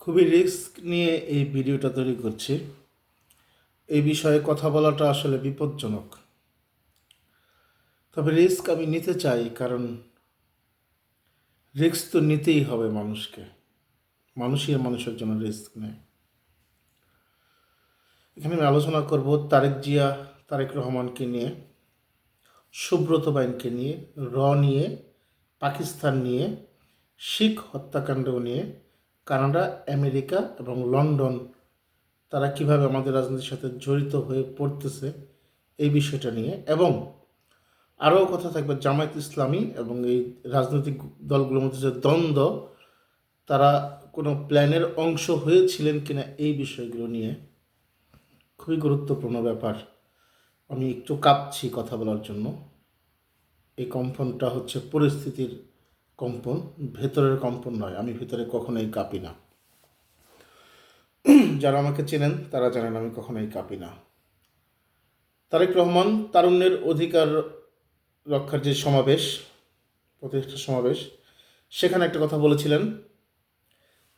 খুবই রিস্ক নিয়ে এই ভিডিওটা তৈরি করছি। এই বিষয়ে কথা বলাটা আসলে বিপজ্জনক। তবে রিস্ক আমি নিতে চাই, কারণ রিস্ক তো নিতেই হবে মানুষকে। মানুষই মানুষের জন্য রিস্ক নেয়। এখানে আমি আলোচনা করব তারেক জিয়া, তারেক রহমানকে নিয়ে, সুব্রত বাইনকে নিয়ে, র নিয়ে, পাকিস্তান নিয়ে, শিখ হত্যাকাণ্ড নিয়ে কানাডা, আমেরিকা এবং লন্ডন, তারা কীভাবে আমাদের রাজনীতির সাথে জড়িত হয়ে পড়তেছে এই বিষয়টা নিয়ে। এবং আরও কথা থাকবে, জামায়াত ইসলামী এবং এই রাজনৈতিক দলগুলোর মধ্যে যে দ্বন্দ্ব, তারা কোনো প্ল্যানের অংশ হয়েছিলেন কিনা এই বিষয়গুলো নিয়ে খুবই গুরুত্বপূর্ণ ব্যাপার। আমি একটু কাঁপছি কথা বলার জন্য। এই কম্পনটা হচ্ছে পরিস্থিতির কম্পন, ভেতরের কম্পন নয়। আমি ভেতরে কখনোই কাঁপি না। যারা আমাকে চেনেন, তারা জানেন আমি কখনোই কাঁপি না। তারেক রহমান তারুণ্যের অধিকার রক্ষার যে সমাবেশ, প্রতিষ্ঠা সমাবেশ, সেখানে একটা কথা বলেছিলেন।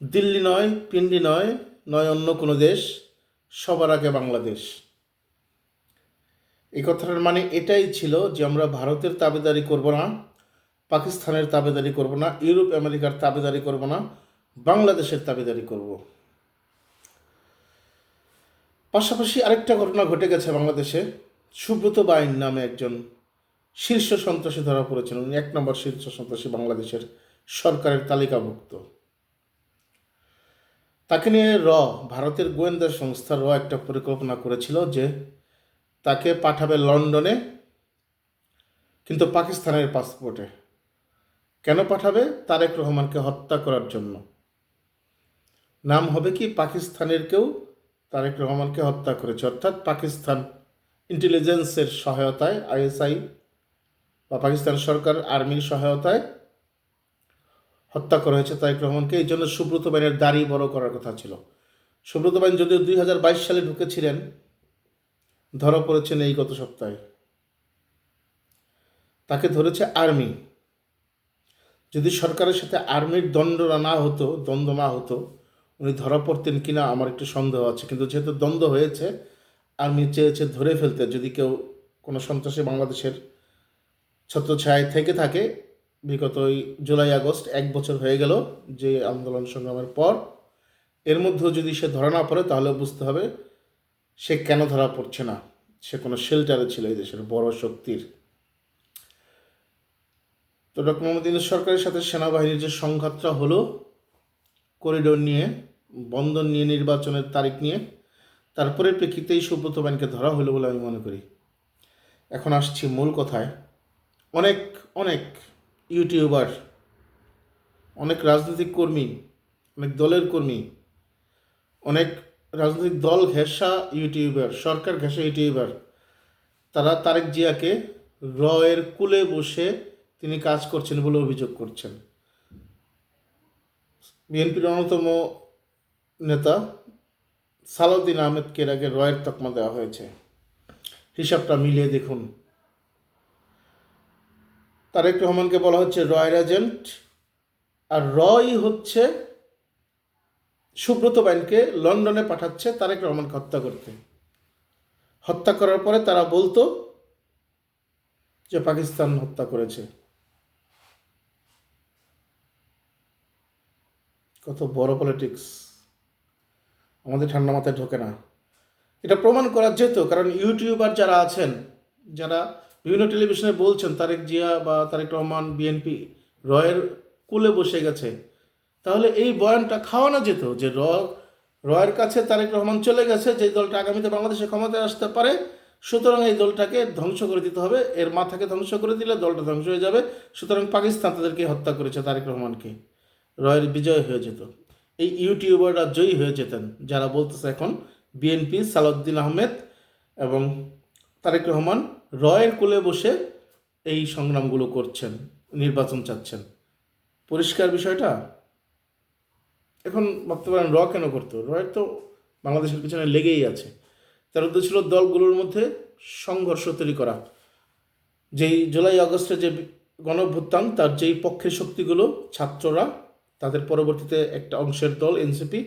দিল্লি নয়, পিন্ডি নয় নয় অন্য কোনো দেশ, সবার আগে বাংলাদেশ। এই কথাটার মানে এটাই ছিল যে আমরা ভারতের তাবেদারি করব না পাকিস্তানের তাবেদারি করব না, ইউরোপ, আমেরিকার তাবেদারি করব না, বাংলাদেশের তাবেদারি করব। পাশাপাশি আরেকটা ঘটনা ঘটে গেছে বাংলাদেশে। সুব্রত বাইন নামে একজন শীর্ষ সন্ত্রাসী ধরা পড়েছেন। উনি এক নম্বর শীর্ষ সন্ত্রাসী বাংলাদেশের সরকারের তালিকাভুক্ত। তাকে নিয়ে র, ভারতের গোয়েন্দা সংস্থা র একটা পরিকল্পনা করেছিল যে তাকে পাঠাবে লন্ডনে, কিন্তু পাকিস্তানের পাসপোর্টে। কেন পাঠাবে? তারেক রহমানকে হত্যা করার জন্য। নাম হবে কি? পাকিস্তানের কেউ তারেক রহমানকে হত্যা করেছে। অর্থাৎ পাকিস্তান ইন্টেলিজেন্সের সহায়তায়, আইএসআই বা পাকিস্তান সরকার আর্মির সহায়তায় হত্যা করা হয়েছে তারেক রহমানকে। এই জন্য সুব্রত বাইনের দাড়ি বড় করার কথা ছিল। সুব্রত বাইন যদিও দুই হাজার বাইশ সালে ঢুকেছিলেন, ধরা পড়েছেন এই গত সপ্তাহে। তাকে ধরেছে আর্মি। যদি সরকারের সাথে আর্মির দ্বন্দ্ব না হতো, দ্বন্দ্ব না হতো, উনি ধরা পড়তেন কি না আমার একটু সন্দেহ আছে। কিন্তু যেহেতু দ্বন্দ্ব হয়েছে, আর্মি চেয়েছে ধরে ফেলতে, যদি কেউ কোনো সন্ত্রাসী বাংলাদেশের ছত্রছায়ায় থেকে থাকে, বিগত ওই জুলাই, আগস্ট এক বছর হয়ে গেল যে আন্দোলন সংগ্রামের পর, এর মধ্যেও যদি সে ধরা না পড়ে, তাহলে বুঝতে হবে সে কেন ধরা পড়ছে না। সে কোনো শেল্টারে ছিল এই দেশের বড় শক্তির। তো ডক্টর মোহাম্মদ ইউনুস সরকারের সাথে সেনাবাহিনীর যে সংঘাতটা হলো, করিডোর নিয়ে বন্ধন নিয়ে, নির্বাচনের তারিখ নিয়ে তারপরে প্রেক্ষিতেই সুব্রত বাইনকে ধরা হলো বলে আমি মনে করি। এখন আসছি মূল কথায়। অনেক অনেক ইউটিউবার, অনেক রাজনৈতিক কর্মী, অনেক দলের কর্মী, অনেক রাজনৈতিক দল ঘেঁষা ইউটিউবার, সরকার ঘেঁষা ইউটিউবার, তারা তারেক জিয়াকে রয়ের কুলে বসে তিনি কাজ করছেন বলে অভিযোগ করছেন। বিএনপির অন্যতম নেতা সালাউদ্দিন আহমেদকে এর আগে রয়ের তকমা দেওয়া হয়েছে। হিসাবটা মিলিয়ে দেখুন। তারেক রহমানকে বলা হচ্ছে রয়ের এজেন্ট। আর রয় হচ্ছে সুব্রত বাইনকে লন্ডনে পাঠাচ্ছে তারেক রহমানকে হত্যা করতে। হত্যা করার পরে তারা বলতো যে পাকিস্তান হত্যা করেছে। কত বড় পলিটিক্স আমাদের ঠান্ডা মাথায় ঢোকে না। এটা প্রমাণ করা যেত কারণ ইউটিউবার যারা আছেন, যারা বিভিন্ন টেলিভিশনে বলছেন, তারেক জিয়া বা তারেক রহমান বিএনপি রয়ের কুলে বসে গেছে। তাহলে এই বয়ানটা খাওয়ানো যেত যে র, রয়ের কাছে তারেক রহমান চলে গেছে, যে দলটা আগামীতে বাংলাদেশে ক্ষমতায় আসতে পারে, সুতরাং এই দলটাকে ধ্বংস করে দিতে হবে। এর মাথাকে ধ্বংস করে দিলে দলটা ধ্বংস হয়ে যাবে। সুতরাং পাকিস্তান তাদেরকে হত্যা করেছে তারেক রহমানকে। রয়ের বিজয় হয়ে যেত। এই ইউটিউবাররা জয়ী হয়ে যেতেন, যারা বলতেছে এখন বিএনপি সালাউদ্দিন আহমেদ এবং তারেক রহমান রয়ের কোলে বসে এই সংগ্রামগুলো করছেন, নির্বাচন চাচ্ছেন। পরিষ্কার বিষয়টা? এখন ভাবতে পারেন, র কেন করতো? রয়ের তো বাংলাদেশের পিছনে লেগেই আছে। তার উদ্দেশ্য ছিল দলগুলোর মধ্যে সংঘর্ষ তৈরি করা। যেই জুলাই, আগস্টে যে গণভ্যুত্থান, তার যেই পক্ষের শক্তিগুলো, ছাত্ররা তাদের পরবর্তীতে একটা অংশের দল, এনসিপি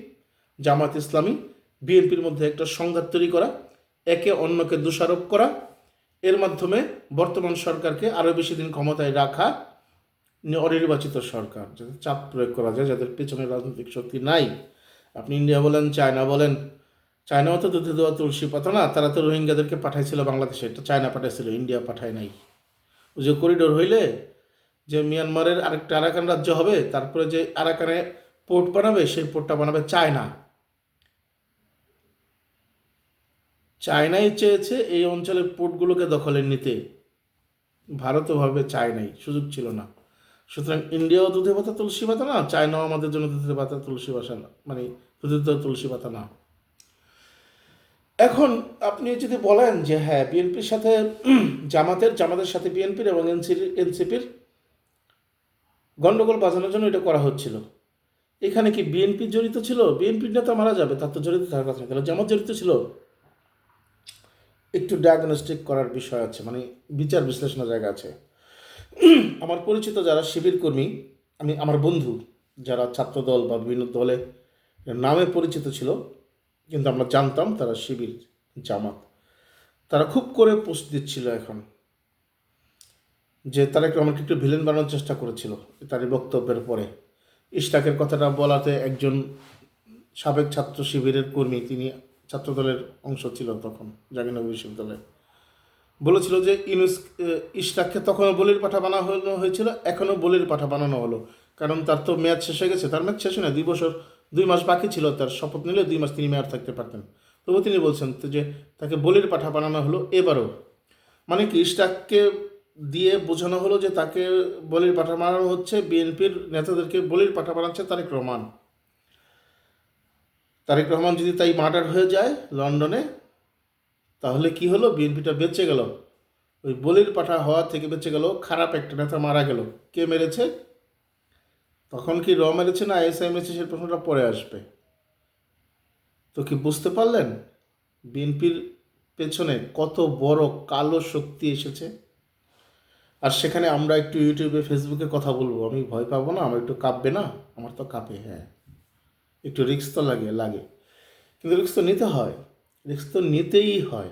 জামাত ইসলামী, বিএনপির মধ্যে একটা সংঘাত তৈরি করা, একে অন্যকে দোষারোপ করা, এর মাধ্যমে বর্তমান সরকারকে আরও বেশি দিন ক্ষমতায় রাখা অনির্বাচিত সরকার, যাতে চাপ প্রয়োগ করা যায়, যাদের পেছনে রাজনৈতিক শক্তি নাই। আপনি ইন্ডিয়া বলেন, চায়না বলেন চায়নাও তো দুধে দেওয়া তুলসী পাতা না, তারা তো রোহিঙ্গাদেরকে পাঠাইছিল বাংলাদেশে, এটা চায়না পাঠাইছিল, ইন্ডিয়া পাঠায় নাই। ওই যে করিডোর হইলে যে মিয়ানমারের আরেকটা আরাকান রাজ্য হবে, তারপরে যে আরাকানে পোর্ট বানাবে, সেই পোর্টটা বানাবে চায়না। চায়নাই চেয়েছে এই অঞ্চলের পোর্টগুলোকে দখলে নিতে। ভারতও ভাবে চায় নাই সুযোগ ছিল না। সুতরাং ইন্ডিয়াও দুধে পাতা তুলসী পাতা না, চায়নাও আমাদের জন্য দুধে পাতা তুলসী পাতা না মানে দুধের তো তুলসী পাতা না। এখন আপনি যদি বলেন যে হ্যাঁ বিএনপির সাথে জামাতের জামাতের সাথে বিএনপির এবং এনসির এনসিপির গন্ডগোল বাজানোর জন্য এটা করা হচ্ছিল। এখানে কি বিএনপি জড়িত ছিল? বিএনপির নেতা মারা যাবে, তার তো জড়িত থাকার কথা। তাহলে জামাত জড়িত ছিল, একটু ডায়াগনস্টিক করার বিষয় আছে মানে বিচার বিশ্লেষণের জায়গা আছে। আমার পরিচিত যারা শিবির কর্মী, আমি আমার বন্ধু, যারা ছাত্রদল বা বিভিন্ন দলে নামে পরিচিত ছিল, কিন্তু আমরা জানতাম তারা শিবির জামাত। তারা খুব করে পোস্ট দিচ্ছিল এখন। যে তারা একটু আমাকে একটু ভিলেন বানানোর চেষ্টা করেছিল তার বক্তব্যের পরে। ইশতাকের কথাটা বলাতে একজন সাবেক ছাত্র শিবিরের কর্মী, তিনি ছাত্রদলের অংশ ছিল তখন জাহাঙ্গীরনগর বিশ্ববিদ্যালয়ে। বলেছিল যে ইউনুস ইশতাককে তখনও বলির পাঠা বানানো হয়েছিল, এখনও বলির পাঠা বানানো হলো। কারণ তার তো মেয়াদ শেষ হয়ে গেছে, তার মেয়াদ শেষ না, দুই বছর, দুই মাস বাকি ছিল, তার শপথ নিলে দুই মাস তিনি মেয়াদ থাকতে পারতেন। তবু তিনি বলছেন যে তাকে বলির পাঠা বানানো হলো এবারও। মানে কি, ইশতাককে দিয়ে বোঝানো হলো যে তাকে বলির পাঠা মারানো হচ্ছে, বিএনপির নেতাদেরকে বলির পাঠা মারাচ্ছে তারেক রহমান। তারেক রহমান যদি তাই মার্ডার হয়ে যায় লন্ডনে, তাহলে কি হলো? বিএনপিটা বেঁচে গেল। ওই বলির পাঠা হওয়া থেকে বেঁচে গেল, খারাপ একটা নেতা মারা গেল। কে মেরেছে? তখন কি র মেরেছে না আইএসআই মেরেছে সে প্রশ্নটা পরে আসবে। তো কি বুঝতে পারলেন? বিএনপির পেছনে কত বড় কালো শক্তি এসেছে? আর সেখানে আমরা একটু ইউটিউবে, ফেসবুকে কথা বলব। আমি ভয় পাবো না, আমার একটু কাঁপবে না? আমার তো কাঁপে হ্যাঁ। একটু রিস্ক তো লাগে লাগে। কিন্তু রিক্স তো নিতে হয়। রিস্ক তো নিতেই হয়।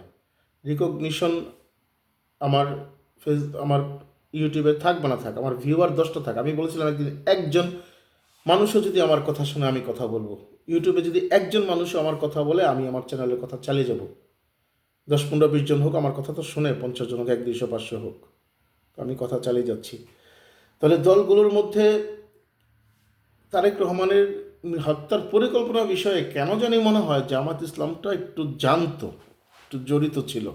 রিকগনিশন আমার ফেস, আমার ইউটিউবে থাক বা না থাক, আমার ভিউয়ার দশটা থাক। আমি বলেছিলাম একদিন, একজন মানুষও যদি আমার কথা শুনে আমি কথা বলব। ইউটিউবে যদি একজন মানুষও আমার কথা বলে, আমি আমার চ্যানেলের কথা চালিয়ে যাব। দশ, পনেরো, বিশ জন হোক, আমার কথা তো শুনে, পঞ্চাশ জন হোক, এক, দুইশো, পাঁচশো হোক। আমি কথা চালিয়ে যাচ্ছি। তাহলে দলগুলোর মধ্যে তারেক রহমানের হত্যার পরিকল্পনা বিষয়ে কেন জানি মনে হয় জামাত ইসলামটা একটু জানতো, একটু জড়িত ছিল।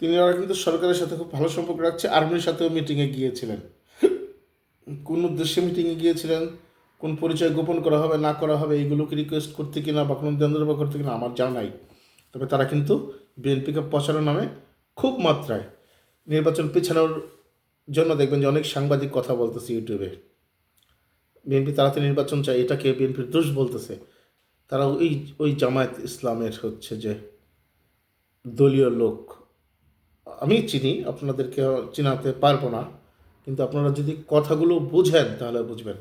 তিনি ওরা কিন্তু সরকারের সাথে খুব ভালো সম্পর্ক রাখছে, আর্মির সাথেও মিটিংয়ে গিয়েছিলেন। কোন উদ্দেশ্যে মিটিংয়ে গিয়েছিলেন, কোন পরিচয় গোপন করা হবে, না করা হবে, এইগুলোকে রিকোয়েস্ট করতে কিনা বা কোনো দেন্দ্রবা করতে কিনা আমার জানাই তবে তারা কিন্তু বিএনপিকে পচানোর নামে খুব মাত্রায় নির্বাচন পেছানোর জন্য দেখবেন যে অনেক সাংবাদিক কথা বলতেছে ইউটিউবে। বিএনপি তাড়াতাড়ি নির্বাচন চায়, এটাকে বিএনপির দোষ বলতেছে। তারা ওই ওই জামায়াত ইসলামের হচ্ছে যে দলীয় লোক। আমি চিনি, আপনাদেরকে চিনাতে পারব না, কিন্তু আপনারা যদি কথাগুলো বুঝেন তাহলে বুঝবেন।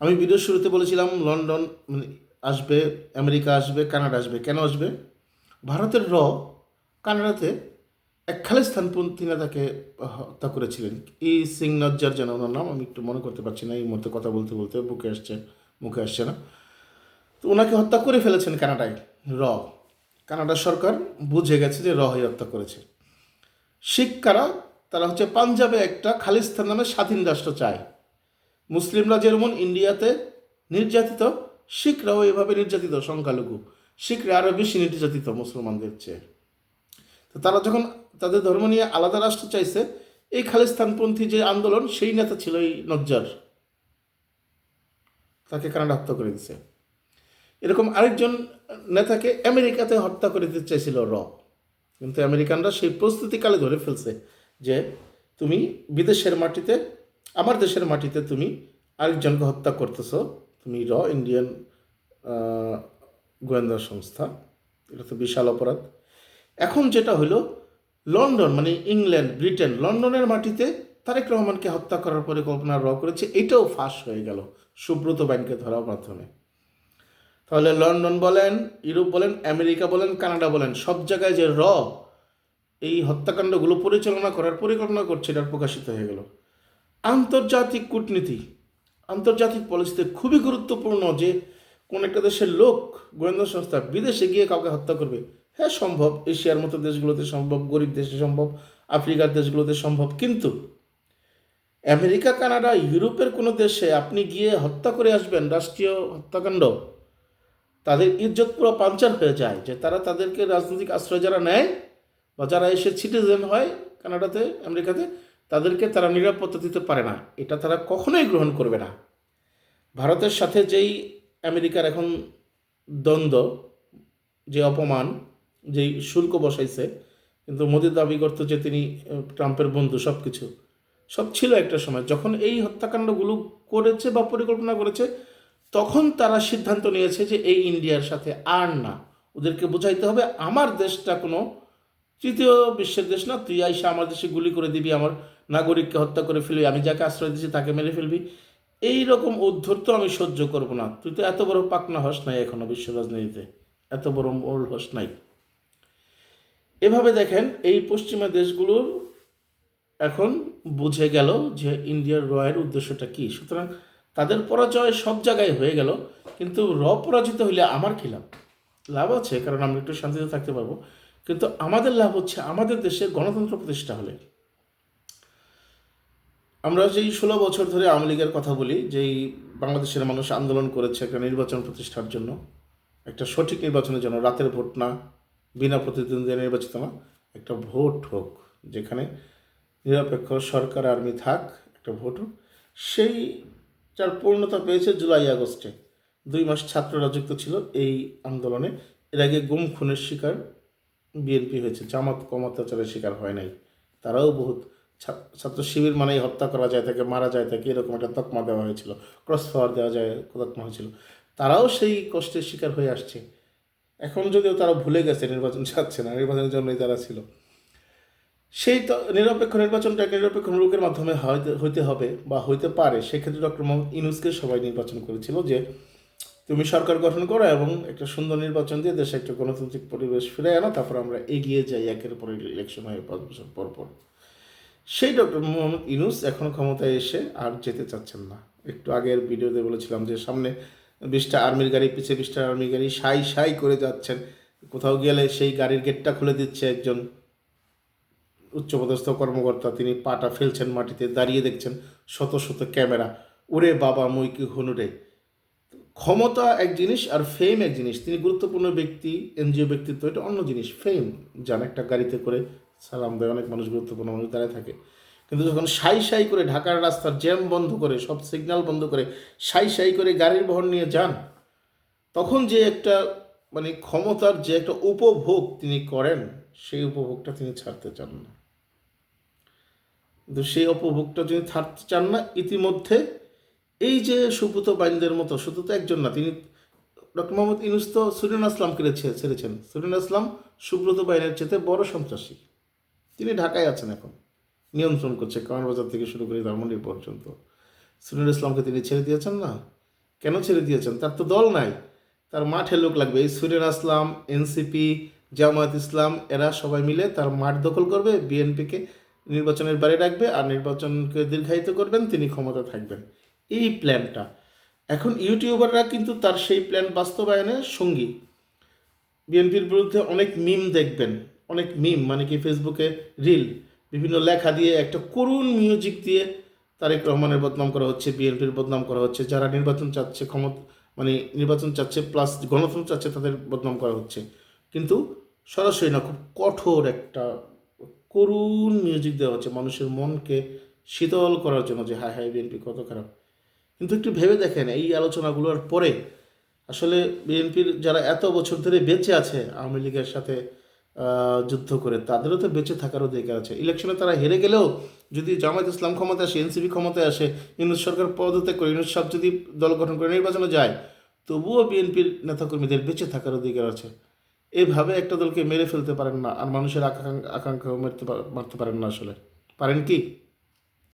আমি ভিডিও শুরুতে বলেছিলাম, লন্ডন মানে আসবে, আমেরিকা আসবে, কানাডা আসবে। কেন আসবে? ভারতের র, কানাডাতে এক খালিস্তানপন্থী নেতাকে হত্যা করেছিলেন। ই সিং নজ্জার যেন ওনার নাম, আমি একটু মনে করতে পারছি না, এই মুহূর্তে কথা বলতে বলতে বুকে আসছে, মুখে আসছে না। তো ওনাকে হত্যা করে ফেলেছেন কানাডায়, র। কানাডা সরকার বুঝে গেছে যে র হয়ে হত্যা করেছে। শিখ কারা তারা হচ্ছে পাঞ্জাবে একটা খালিস্তান নামে স্বাধীন রাষ্ট্র চায়। মুসলিমরা যেমন ইন্ডিয়াতে নির্যাতিত, শিখরাও এভাবে নির্যাতিত, সংখ্যালঘু। শিখরা আরও বেশি নির্যাতিত মুসলমানদের চেয়ে। তো তারা যখন তাদের ধর্ম নিয়ে আলাদা রাষ্ট্র চাইছে, এই খালিস্তানপন্থী যে আন্দোলন, সেই নেতা ছিল এই নজ্জার। তাকে কানাডা হত্যা করে দিছে। এরকম আরেকজন নেতাকে আমেরিকাতে হত্যা করে দিতে চাইছিল র। কিন্তু আমেরিকানরা সেই প্রস্তুতিকালে ধরে ফেলছে যে, তুমি বিদেশের মাটিতে, আমার দেশের মাটিতে তুমি আরেকজনকে হত্যা করতেছো। তুমি র, ইন্ডিয়ান গোয়েন্দা সংস্থা। এটা তো বিশাল অপরাধ। এখন যেটা হলো, লন্ডন মানে ইংল্যান্ড, ব্রিটেন, লন্ডনের মাটিতে তারেক রহমানকে হত্যা করার পরিকল্পনা র করেছে, এটাও ফাঁস হয়ে গেল সুব্রত বাইনকে ধরার মাধ্যমে। তাহলে লন্ডন বলেন, ইউরোপ বলেন, আমেরিকা বলেন, কানাডা বলেন, সব জায়গায় যে র, এই হত্যাকাণ্ডগুলো পরিচালনা করার পরিকল্পনা করছে, এটা প্রকাশিত হয়ে গেল। আন্তর্জাতিক কূটনীতি, আন্তর্জাতিক পলিসিতে খুবই গুরুত্বপূর্ণ যে কোন একটা দেশের লোক গোয়েন্দা সংস্থা বিদেশে গিয়ে কাউকে হত্যা করবে হ্যাঁ সম্ভব। এশিয়ার মতো দেশগুলোতে সম্ভব, গরিব দেশে সম্ভব, আফ্রিকার দেশগুলোতে সম্ভব। কিন্তু আমেরিকা, কানাডা, ইউরোপের কোনো দেশে আপনি গিয়ে হত্যা করে আসবেন, রাষ্ট্রীয় হত্যাকাণ্ড, তাদের ইজ্জত পুরো পাঞ্চার হয়ে যায় যে তারা তাদেরকে রাজনৈতিক আশ্রয় যারা নেয় বা যারা এসে সিটিজেন হয় কানাডাতে, আমেরিকাতে, তাদেরকে তারা নিরাপত্তা দিতে পারে না। এটা তারা কখনোই গ্রহণ করবে না। ভারতের সাথে যেই আমেরিকার এখন দ্বন্দ্ব, যে অপমান যেই শুল্ক বসাইছে, কিন্তু মোদি দাবি করতো যে তিনি ট্রাম্পের বন্ধু সব কিছু সব ছিল একটা সময়। যখন এই হত্যাকাণ্ডগুলো করেছে বা পরিকল্পনা করেছে, তখন তারা সিদ্ধান্ত নিয়েছে যে এই ইন্ডিয়ার সাথে আর না। ওদেরকে বোঝাইতে হবে, আমার দেশটা কোনো তৃতীয় বিশ্বের দেশ না। তুই আইসা আমার দেশে গুলি করে দিবি, আমার নাগরিককে হত্যা করে ফেলবি, আমি যাকে আশ্রয় দিচ্ছি তাকে মেরে ফেলবি। এই রকম উদ্ধর্ত আমি সহ্য করব না। তুই তো এত বড় পাকনা হস নাই এখনও বিশ্ব রাজনীতিতে। এত বড় মোল হস নাই। এভাবে দেখেন এই পশ্চিমা দেশগুলোর এখন বুঝে গেল যে ইন্ডিয়ার রয়ের উদ্দেশ্যটা কী। সুতরাং তাদের পরাজয় সব জায়গায় হয়ে গেল, কিন্তু র পরাজিত হইলে আমার কী লাভ? লাভ আছে, কারণ আমরা একটু শান্তিতে থাকতে পারব। কিন্তু আমাদের লাভ হচ্ছে আমাদের দেশে গণতন্ত্র প্রতিষ্ঠা হলে। আমরা যেই ষোলো বছর ধরে আওয়ামী লীগের কথা বলি, যেই বাংলাদেশের মানুষ আন্দোলন করেছে একটা নির্বাচন প্রতিষ্ঠার জন্য, একটা সঠিক নির্বাচনের জন্য, রাতের ভোট না বিনা প্রতিদ্বন্দ্বিতা নির্বাচিত না একটা ভোট হোক, যেখানে নিরপেক্ষ সরকার আর্মি থাক, একটা ভোট হোক। সেই যার পূর্ণতা পেয়েছে জুলাই, আগস্টে। দুই মাস ছাত্ররা যুক্ত ছিল এই আন্দোলনে। এর আগে গুম, খুনের শিকার বিএনপি হয়েছে। জামাত কম অত্যাচারের শিকার হয় নাই। তারাও বহুত ছাত্র শিবির মানেই হত্যা করা যায়, তাকে মারা যায়, তাকে এরকম একটা তকমা দেওয়া হয়েছিল। ক্রস ফাওয়ার দেওয়া যায় তকমা হয়েছিল। তারাও সেই কষ্টের শিকার হয়ে আসছে। এখন যদিও তারা ভুলে গেছে নির্বাচন চাচ্ছে না, নির্বাচনের জন্যই তারা ছিল। সেই নিরপেক্ষ নির্বাচনটা নিরপেক্ষ লোকের মাধ্যমে হইতে হবে বা হইতে পারে, সেক্ষেত্রে ডক্টর মোহাম্মদ ইনুসকে সবাই নির্বাচন করেছিল যে তুমি সরকার গঠন করো এবং একটা সুন্দর নির্বাচন দিয়ে দেশে একটা গণতান্ত্রিক পরিবেশ ফিরে আনো, তারপর আমরা এগিয়ে যাই একের পর ইলেকশন হয়ে, পাঁচ বছর পর পর। সেই ডক্টর মোহাম্মদ ইনুস এখন ক্ষমতায় এসে আর যেতে চাচ্ছেন না। একটু আগের ভিডিওতে বলেছিলাম যে সামনে বিশটা আর্মির গাড়ি পিছিয়ে বিশটা আর্মির গাড়ি, সাই সাই করে যাচ্ছেন। কোথাও গেলে সেই গাড়ির গেটটা খুলে দিচ্ছে একজন উচ্চপদস্থ কর্মকর্তা। তিনি পাটা ফেলছেন মাটিতে, দাঁড়িয়ে দেখছেন শত শত ক্যামেরা। ওরে বাবা, মই কি হনুরে ক্ষমতা এক জিনিস আর ফেম এক জিনিস। তিনি গুরুত্বপূর্ণ ব্যক্তি, এনজিও ব্যক্তিত্ব, এটা অন্য জিনিস। ফেম যান একটা গাড়িতে করে সালাম দেয়। অনেক মানুষ গুরুত্বপূর্ণ মানুষ দাঁড়ায় থাকে। কিন্তু যখন সাই সাই করে ঢাকার রাস্তার জ্যাম বন্ধ করে, সব সিগন্যাল বন্ধ করে সাই সাই করে গাড়ির বহর নিয়ে যান, তখন যে একটা মানে ক্ষমতার যে একটা উপভোগ তিনি করেন, সেই উপভোগটা তিনি ছাড়তে চান না। কিন্তু সেই উপভোগটা তিনি ছাড়তে চান না, ইতিমধ্যে এই যে সুব্রত বাইনদের মতো, শুধু তো একজন না, তিনি ডক্টর মোহাম্মদ ইনুস তো সুরিন আসলামকে ছেড়েছেন। সুরিন আসলাম সুব্রত বাইনের চেতে বড় সন্ত্রাসী। তিনি ঢাকায় আছেন এখন। নিয়ন্ত্রণ করছে কামারবাজার থেকে শুরু করে ধানমন্ডি পর্যন্ত। সুরিন ইসলামকে তিনি ছেড়ে দিয়েছেন না? কেন ছেড়ে দিয়েছেন? তার তো দল নাই। তার মাঠে লোক লাগবে। এই সুরিন আসলাম, এনসিপি, জামায়াত ইসলাম, এরা সবাই মিলে তার মাঠ দখল করবে, বিএনপিকে নির্বাচনের বাইরে রাখবে আর নির্বাচনকে দীর্ঘায়িত করবেন, তিনি ক্ষমতা থাকবেন। এই প্ল্যানটা। এখন ইউটিউবাররা কিন্তু তার সেই প্ল্যান বাস্তবায়নের সঙ্গী। বিএনপির বিরুদ্ধে অনেক মিম দেখবেন। অনেক মিম মানে কি, ফেসবুকে রিল। বিভিন্ন লেখা দিয়ে একটা করুণ মিউজিক দিয়ে তারেক রহমানের বদনাম করা হচ্ছে বিএনপির বদনাম করা হচ্ছে, যারা নির্বাচন চাচ্ছে ক্ষমতা মানে নির্বাচন চাচ্ছে প্লাস গণতন্ত্র চাচ্ছে, তাদের বদনাম করা হচ্ছে। কিন্তু সরাসরি না, খুব কঠোর একটা করুণ মিউজিক দেওয়া হচ্ছে মানুষের মনকে শীতল করার জন্য যে, হায় হায় বিএনপি কত খারাপ। কিন্তু একটু ভেবে দেখেন, এই আলোচনাগুলোর পরে আসলে বিএনপির যারা এত বছর ধরে বেঁচে আছে, আওয়ামী লীগের সাথে যুদ্ধ করে। তাদেরও তো বেঁচে থাকার অধিকার আছে। ইলেকশনে তারা হেরে গেলেও যদি জামায়াত ইসলাম ক্ষমতায় আসে এনসিপি ক্ষমতায় আসে, ইউনুস সরকার পদত্যাগ করে, ইউনুস সাহেব যদি দল গঠন করে, নির্বাচনে যায়, তবুও বিএনপির নেতাকর্মীদের বেঁচে থাকার অধিকার আছে। এভাবে একটা দলকে মেরে ফেলতে পারেন না, আর মানুষের আকাঙ্ক্ষা মারতে মারতে পারেন না আসলে। পারেন কি?